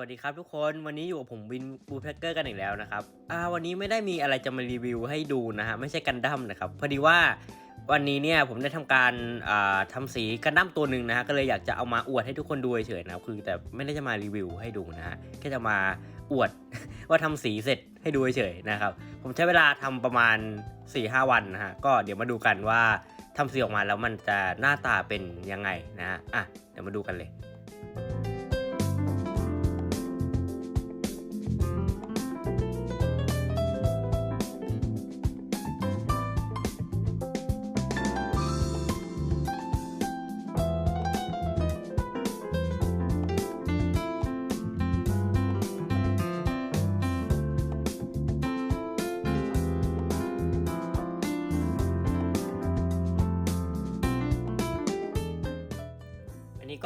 วัสดีครับทุกคนวันนี้อยู่กับผมวินบูแพคเกอร์กันอีกแล้วนะครับอ่าวันนี้ไม่ได้มีอะไรจะมารีวิวให้ดูนะฮะไม่ใช่กันดั้มนะครับพอดีว่าวันนี้เนี่ยผมได้ทำการอ่าทำสีกันดั้มตัวหนึ่งนะฮะก็เลยอยากจะเอามาอวดให้ทุกคนดูเฉยๆนะครับคือแต่ไม่ได้จะมารีวิวให้ดูนะฮะแค่จะมาอวดว่าทำสีเสร็จให้ดูเฉยๆนะครับผมใช้เวลาทำประมาณ4-5วันนะฮะก็เดี๋ยวมาดูกันว่าทำสีออกมาแล้วมันจะหน้าตาเป็นยังไงนะฮะอะเดี๋ยวมาดูกันเลย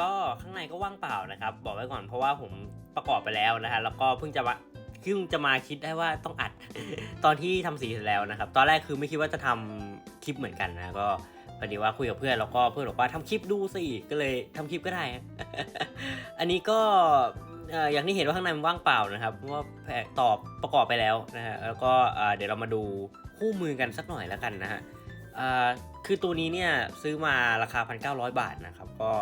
ก็ข้างในก็ว่างเปล่านะครับ บอกไว้ก่อนเพราะว่าผมประกอบไปแล้วนะฮะแล้วก็เพิ่งจะมาเพิ่งจะมาคิดได้ว่าต้องอัดตอนที่ทำสีเสร็จแล้วนะครับ ตอนแรกคือไม่คิดว่าจะทำคลิปเหมือนกันนะก็พอดีว่าคุยกับเพื่อนแล้วก็เพื่อนบอกว่าทำคลิปดูสิก็เลยทำคลิปก็ได้ อันนี้ก็อย่างที่เห็นว่าข้างในมันว่างเปล่านะครับว่าแตอบประกอบไปแล้วนะฮะแล้วก็เดี๋ยวเรามาดูคู่มือกันสักหน่อยแล้วกันนะฮะคือตัวนี้เนี่ยซื้อมาราคา 1,900 บาทนะครับ ก็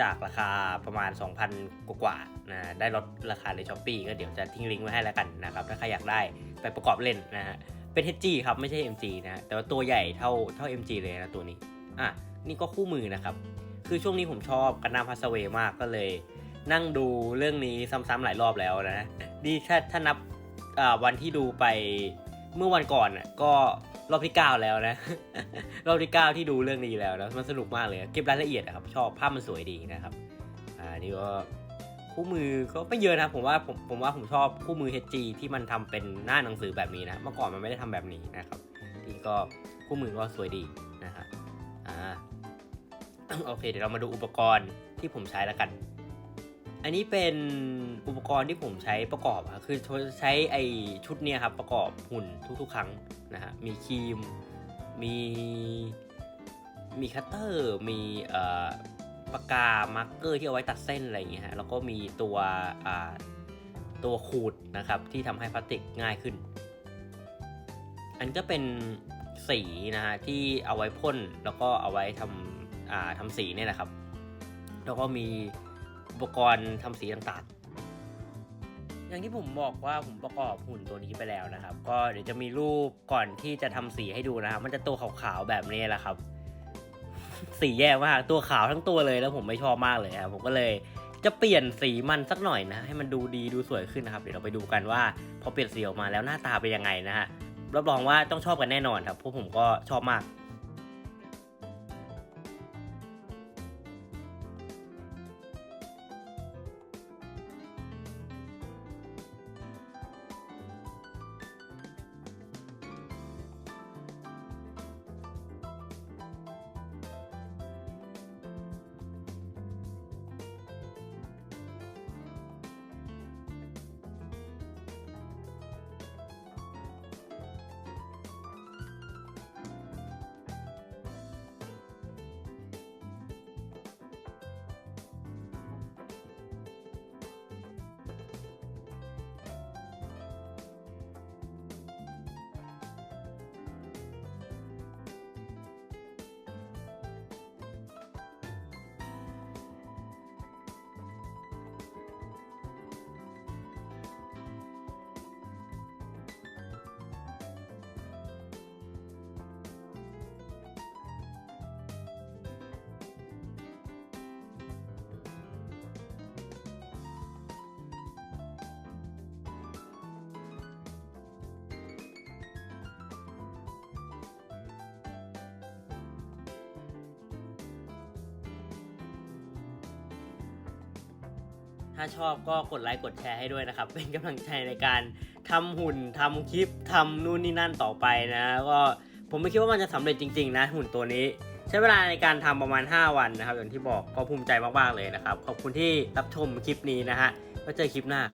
จากราคาประมาณ 2,000 กว่าๆนะได้ลดราคาในช้อปปีก็เดี๋ยวจะทิ้งลิงก์ไว้ให้แล้วกันนะครับถ้าใครอยากได้ไปประกอบเล่นนะฮะเป็น HG ครับไม่ใช่ MG นะฮะแต่ว่าตัวใหญ่เท่าเท่า MG เลยนะตัวนี้อะนี่ก็คู่มือนะครับ คือช่วงนี้ผมชอบกันนาพัสเวมากก็เลย นั่งดูเรื่องนี้ซ้ำๆหลายรอบแล้วนะดีถ้าถ้านับวันที่ดูไปเมื่อวันก่อนน่ะก็ รอบที่9แล้วนะ รอบที่9ที่ดูเรื่องนี้แล้วนะมันสนุกมากเลย เก็บรายละเอียดอะครับ ชอบภาพมันสวยดีนะครับ อ่านี่ก็คู่มือก็ไม่เยอะนะผมว่าผมผมว่าผมชอบคู่มือ HG ที่มันทำเป็นหน้าหนังสือแบบนี้นะเมื่อก่อนมันไม่ได้ทำแบบนี้นะครับนี่ก็คู่มือก็สวยดีนะครับอ่าโอเคเดี๋ยวเรามาดูอุปกรณ์ที่ผมใช้แล้วกัน อันนี้เป็นอุปกรณ์ที่ผมใช้ประกอบอะคือใช้ไอชุดเนี้ยครับประกอบหุ่นทุกๆ ครั้งนะฮะ มีครีม มี มีคัตเตอร์ มีเอ่อปากกา มาร์กเกอร์ที่เอาไว้ตัดเส้นอะไรอย่างเงี้ยฮะ แล้วก็มีตัวอ่าตัวขูดนะครับที่ทำให้พลาสติกง่ายขึ้น อันก็เป็นสีนะฮะที่เอาไว้พ่นแล้วก็เอาไว้ทำอ่าทำสีเนี่ยแหละครับ แล้วก็มี อุปกรณ์ทำสีต่างๆ อย่างที่ผมบอกว่าผมประกอบหุ่นตัวนี้ไปแล้วนะครับ ก็เดี๋ยวจะมีรูปก่อนที่จะทำสีให้ดูนะครับ มันจะตัวขาวๆแบบนี้แหละครับ สีแย่มากตัวขาวทั้งตัวเลยแล้วผมไม่ชอบมากเลยครับผมก็เลยจะเปลี่ยนสีมันสักหน่อยนะ ให้มันดูดีดูสวยขึ้นนะครับ เดี๋ยวเราไปดูกันว่า พอเปลี่ยนสีออกมาแล้วหน้าตาเป็นยังไงนะฮะรับรองว่าต้องชอบกันแน่นอนครับเพราะผมก็ชอบมาก ถ้าชอบก็กดไลค์กดแชร์ให้ด้วยนะครับ เป็นกำลังใจในการทำหุ่นทำคลิปทำนู่นนี่นั่นต่อไปนะ ก็ผมไม่คิดว่ามันจะสำเร็จจริง ๆ นะ หุ่นตัวนี้ ใช้เวลาในการทำประมาณ 5 วันนะครับ อย่างที่บอกก็ภูมิใจมากๆเลยนะครับ ขอบคุณที่รับชมคลิปนี้นะฮะไว้เจอคลิปหน้า